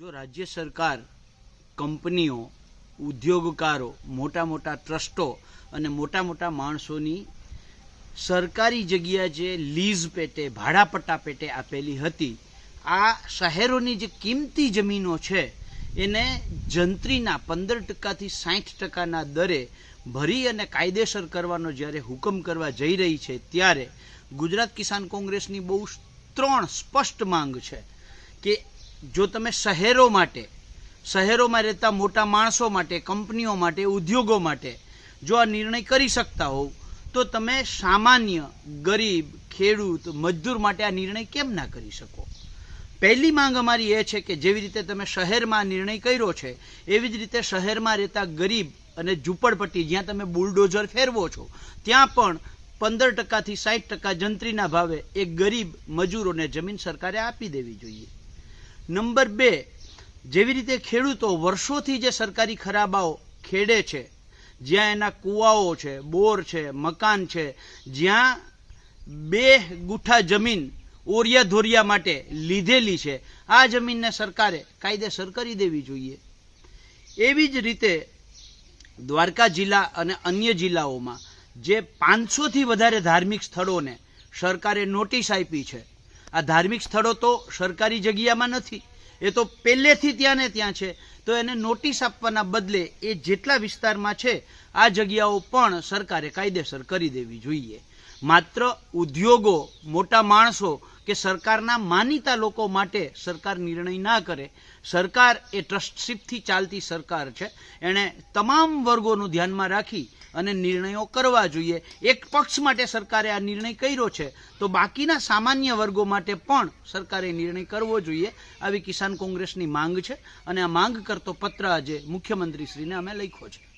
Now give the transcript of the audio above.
જો રાજ્ય સરકાર કંપનીઓ, ઉદ્યોગકારો, મોટા મોટા ટ્રસ્ટો અને મોટા મોટા માણસોની સરકારી જગ્યા જે લીઝ પેટે, ભાડાપટ્ટા પેટે આપેલી હતી, આ શહેરોની જે કિંમતી જમીનો છે, એને જંત્રીના પંદર ટકાથી સાઠ ટકાના દરે ભરી અને કાયદેસર કરવાનો જ્યારે હુકમ કરવા જઈ રહી છે, ત્યારે ગુજરાત કિસાન કોંગ્રેસની બહુ ત્રણ સ્પષ્ટ માંગ છે કે જો તમે શહેરો માટે, શહેરોમાં રહેતા મોટા માણસો માટે, કંપનીઓ માટે, ઉદ્યોગો માટે જો આ નિર્ણય કરી શકતા હોવ, તો તમે સામાન્ય, ગરીબ, ખેડૂત, મજદૂર માટે આ નિર્ણય કેમ ના કરી શકો? પહેલી માંગ અમારી એ છે કે જેવી રીતે તમે શહેરમાં નિર્ણય કર્યો છે, એવી જ રીતે શહેરમાં રહેતા ગરીબ અને ઝૂંપડપટ્ટી જ્યાં તમે બુલડોઝર ફેરવો છો, ત્યાં પણ પંદર ટકાથી સાઠ ટકા જંત્રીના ભાવે એ ગરીબ મજૂરોને જમીન સરકારે આપી દેવી જોઈએ. નંબર બે, જેવી રીતે ખેડૂતો વર્ષોથી જે સરકારી ખરાબાઓ ખેડે છે, જ્યાં એના કૂવાઓ છે, બોર છે, મકાન છે, જ્યાં બે ગુઠા જમીન ઓરિયા ધોરિયા માટે લીધેલી છે, આ જમીનને સરકારે કાયદેસર કરી દેવી જોઈએ. એવી જ રીતે દ્વારકા જિલ્લા અને અન્ય જિલ્લાઓમાં જે પાંચસોથી વધારે ધાર્મિક સ્થળોને સરકારે નોટિસ આપી છે આ ધાર્મિક સ્થળો તો સરકારી જગ્યામાં નથી. એ તો પહેલેથી ત્યાં ને ત્યાં છે. તો એને નોટિસ આપવાના બદલે એ જેટલા વિસ્તારમાં છે, આ જગ્યાઓ પણ સરકારે કાયદેસર કરી દેવી જોઈએ. માત્ર ઉદ્યોગો, મોટા માણસો કે સરકારના માનીતા લોકો માટે સરકાર નિર્ણય ના કરે. સરકાર એ ટ્રસ્ટશીપથી ચાલતી સરકાર છે. એણે તમામ વર્ગોનું ધ્યાનમાં રાખી અને નિર્ણયો કરવા જોઈએ. એક પક્ષ માટે સરકારે આ નિર્ણય કર્યો છે. તો બાકીના સામાન્ય વર્ગો માટે પણ સરકારે નિર્ણય કરવો જોઈએ. આવી કિસાન કોંગ્રેસની માંગ છે. અને આ માંગ કરતો પત્ર આજે મુખ્યમંત્રીશ્રીને અમે લખ્યો છે.